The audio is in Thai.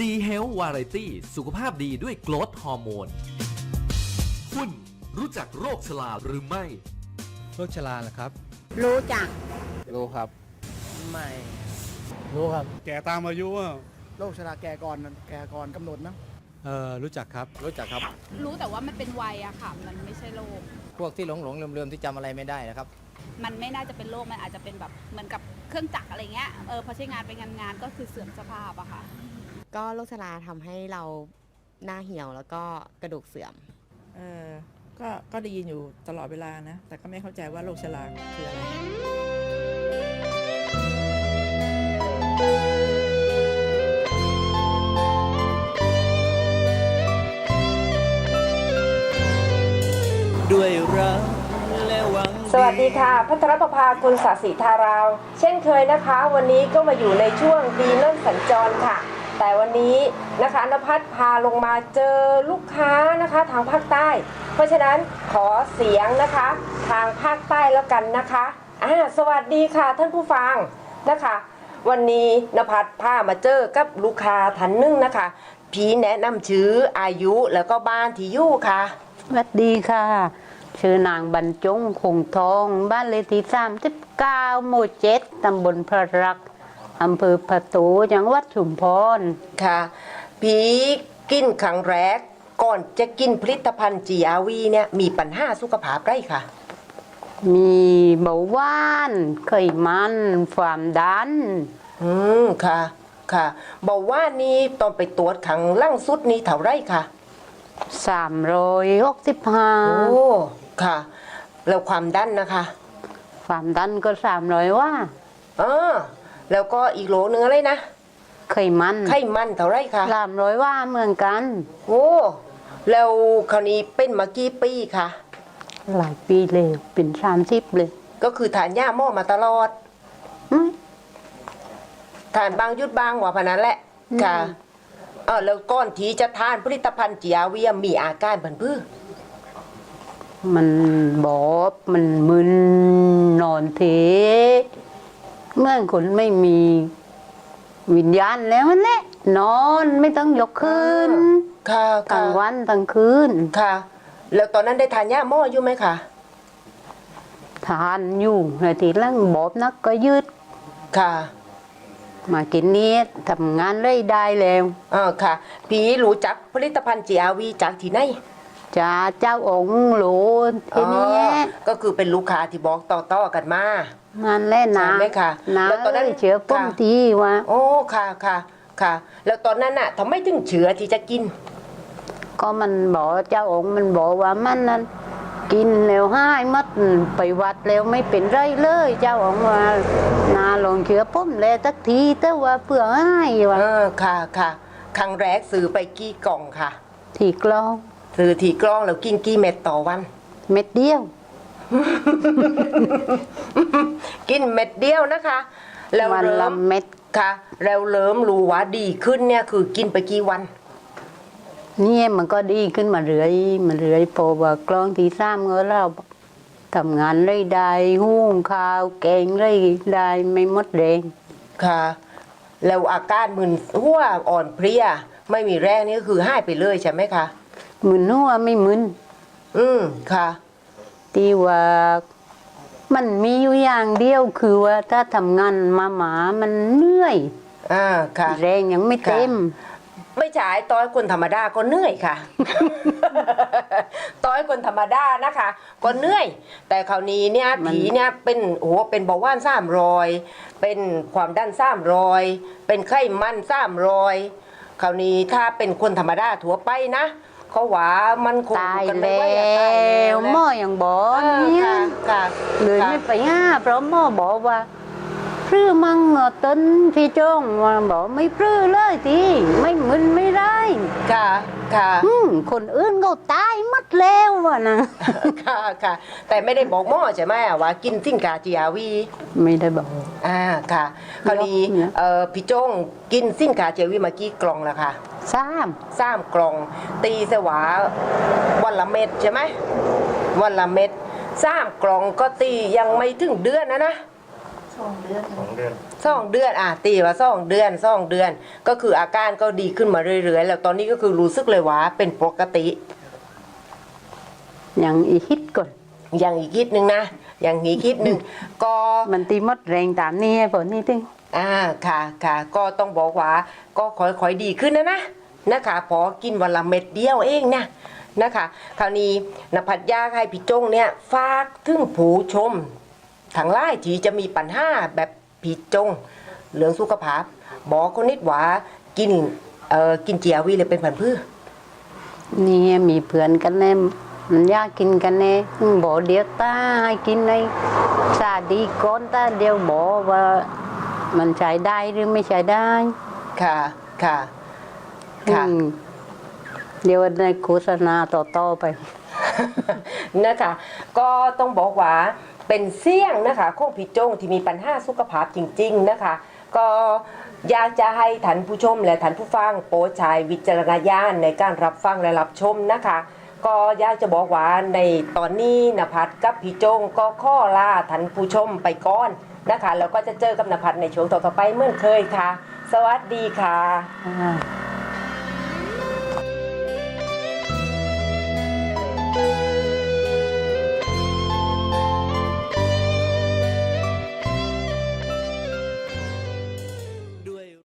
ดีเฮลท์วาไรตี้สุขภาพดีด้วยโกรทฮอร์โมน คุณรู้จักโรคชราหรือไม่ โรคชราเหรอครับ รู้จัก รู้ครับ ไม่ รู้ครับ แก่ตามอายุอะโรคชราแก่ก่อนแก่ก่อนกำหนดนะเออรู้จักครับ รู้จักครับ รู้แต่ว่ามันเป็นวัยอะค่ะ มันไม่ใช่โรค พวกที่หลงหลงลืมลืมๆที่จำอะไรไม่ได้นะครับ มันไม่น่าจะเป็นโรค มันอาจจะเป็นแบบเหมือนกับเครื่องจักรอะไรเงี้ย เออพอใช้งานไปงานงานๆก็คือเสื่อมสภาพอะค่ะ ก็โรคชราทำให้เราหน้าเหี่ยวแล้วก็กระดูกเสื่อม เออก็ก็ได้ยินอยู่ตลอดเวลานะ แต่ก็ไม่เข้าใจว่าโรคชราคืออะไร ด้วยรักและหวังสวัสดีค่ะ พัทรประภาคุณศาสีธาราว เช่นเคยนะคะ วันนี้ก็มาอยู่ในช่วงดีเลิ่นสัญจรค่ะ แต่วันนี้นะคะนภัสพาลงมาเจอลูกค้านะคะทางภาคใต้ เพราะฉะนั้นขอเสียงนะคะทางภาคใต้แล้วกันนะคะอ่าสวัสดีค่ะท่านผู้ฟังนะคะ วันนี้นภัสพามาเจอกับลูกค้าท่านนึงนะคะผีแนะนำชื่ออายุแล้วก็บ้านที่อยู่ค่ะสวัสดีค่ะ ชื่อนางบรรจงคงทอง บ้านเลขที่สามสิบเก้าหมู่เจ็ดตำบลพระรัก อำเภอประตูจังหวัดชุมพร ค่ะ ผีกินครั้งแรก ก่อนจะกินผลิตภัณฑ์ GRV เนี่ยมีปัญหาสุขภาพได้ค่ะ มีเบาหวานไขมันความดัน อืมค่ะ ค่ะบอกว่านี่ตอนไปตรวจครั้งล่างสุดนี้เท่าไรค่ะสามร้อยหกสิบห้าโอ้ค่ะ แล้วความดันนะคะ ความดันก็สามร้อยว่า เออ แล้วก็อีกโหลนึงอะไรนะไขมันไขมันเท่าไรค่ะสามร้อยว่าเหมือนกัน โอ้แล้วคราวนี้เป็นมากี่ปีค่ะหลายปีเลยเป็นสามสิบเลย ก็คือทานยาหม้อมาตลอดอืมทานบางหยุดบางว่าพนันแหละอืมค่ะเออแล้วก่อนที่จะทานผลิตภัณฑ์จีอาวีมีอาการผันพือมันบอบมันมึนนอนเท เมื่อคนไม่มีวิญญาณแล้วนั่นแหละนอนไม่ต้องยกขึ้นค่ะกลาค่ะงวันกลางคืนค่ะ แล้วตอนนั้นได้ทานยาหม้ออยู่ไหมคะ ทานอยู่แล้วทีหลังบอบนักก็ยืดค่ะมากินนี้ทำงานเลยได้แล้ว เออค่ะผีรู้จักผลิตภัณฑ์จีอาวีจากที่ไหน จะเจ้าองค์หลูทีนี้ อ๋อก็คือเป็นลูกค้าที่บอกต่อๆกันมา งานเล่นนะใช่ไหมคะนะแล้วตอนนั้นเลยเชื้อป้มค่ะทีว่า โอ้ค่ะค่ะค่ะ แล้วตอนนั้นน่ะทำไมถึงเชือที่จะกิน ก็มันบอกเจ้าองค์มันบอกว่ามันนั้นกินแล้วให้มัดไปวัดแล้วไม่เป็นไรเลย เจ้าองค์ว่านาลองเชื้อป้มแล้วตักทีแต่ว่าเพื่อให้ว่าเออค่ะค่ะครั้งแรกซื้อไปกี่กล่องค่ะที่กลอง ซื้อทีกล้องแล้วกินกี่เม็ดต่อวัน เม็ดเดียว กินเม็ดเดียวนะคะ แล้ววันเริ่ละมเม็ด ค่ะ แล้วเริ่มรู้ว่าดีขึ้นเนี่ยคือกินไปกี่วัน เนี่ยมันก็ดีขึ้นมาเรื่อยมาเรื่อยพอว่ากลองที่สามเงอเราทำงานเลยได้หุ้งข้าวแกงเลยได้ไม่หมดแรงค่ะ แล้วอาการมึนหัวอ่อนเพลีย ไม่มีแรงนี่ก็คือหายไปเลยใช่ไหมคะ มึนหัวไม่มึนอืมค่ะที่ว่ามันมีอยู่อย่างเดียวคือว่าถ้าทำงานมาหมามันเหนื่อยอ่าค่ะ แรงยังไม่เต็ม ไม่ใช่ต้อยคนธรรมดาก็เหนื่อยค่ะ ต้อยคนธรรมดานะคะก็เหนื่อย แต่คราวนี้เนี่ยมัน ผีเนี่ยเป็นโอ้โหเป็นเบาหวานสามรอย เป็นความดันสามรอย เป็นไข้มันสามรอย คราวนี้ถ้าเป็นคนธรรมดาทั่วไปนะ เขาว่ามันคงตายกันไม่แล้ไหวอะตายแล้ววหมอยังบอกเออเนี่ยค่ะค่ะเลยค่ะ ไม่ไปห้าเพราะหมอบอกว่าพรื้มังเหรอต้นพี่จ้องว่าบอกไม่พรื้เลยทีไม่มึนไม่ได้ค่ะ ค่ะ อืมคนอื่นเขาตายหมัดแล้ววะนะ ค่ะ ค่ะ แต่ไม่ได้บอกหม้อใช่ไหมอะว่ากินสิ้นกาจีอาวี ไม่ได้บอก อ่า ค่ะ คราวนี้เนี่ย เอ่อพี่โจ้งกินสิ้นกาเจวีมากี่กล่องแล้วค่ะ สามสามกล่อง ตีเสวาวันละเม็ดใช่ไหมวันละเม็ดสามกล่องก็ตียังไม่ถึงเดือนนะนะสองเดือนอะตีว่าสองเดือนสองเดือน ก็คืออาการก็ดีขึ้นมาเรื่อยๆ แล้วตอนนี้ก็คือรู้สึกเลยว่าเป็นปกติ อย่างอีฮิตก่อนอย่างอีกคิดหนึ่งนะ อย่างอีกคิดหนึ่งก็ มันตีหมดแรงตามนี้ให้ผลนี่ตึง อ่าค่ะค่ะก็ต้องบอกว่าก็ค่อยๆดีขึ้นนะนะนะคะพอกินวันละเม็ดเดียวเองนะนะคะคราวนี้นภัทรยาให้พี่จงเนี่ยฝากถึงผู้ชมทางไล่ที่จะมีปัญหาแบบพี่จงเรื่องสุขภาพ บอกคนนิดว่ากินเอ่อกินเจียวีเลยเป็นผันพืชนี่มีเพื่อนกันแน่มันยากกินกันแน่บอกเดี๋ยวตาให้กินในซาดีก่อนตาเดียวบอกว่า มันใช้ได้หรือไม่ใช้ได้ค่ะค่ะค่ะ อืมเดี๋ยวในโฆษณาต่อๆไป นะคะก็ต้องบอกว่าเป็นเสี่ยงนะคะของพี่โจงที่มีปัญหาสุขภาพจริง ๆนะคะ ก็อยากจะให้ท่านผู้ชมและท่านผู้ฟังโปรดใช้วิจารณญาณในการรับฟังและรับชมนะคะ ก็อยากจะบอกว่าในตอนนี้นภัสกับพี่โจงก็ข้อลาท่านผู้ชมไปก่อน นะคะแล้วก็จะเจอกับนภัสในช่วงต่อๆไปเหมื่อนเคยค่ะ สวัสดีค่ะอ่า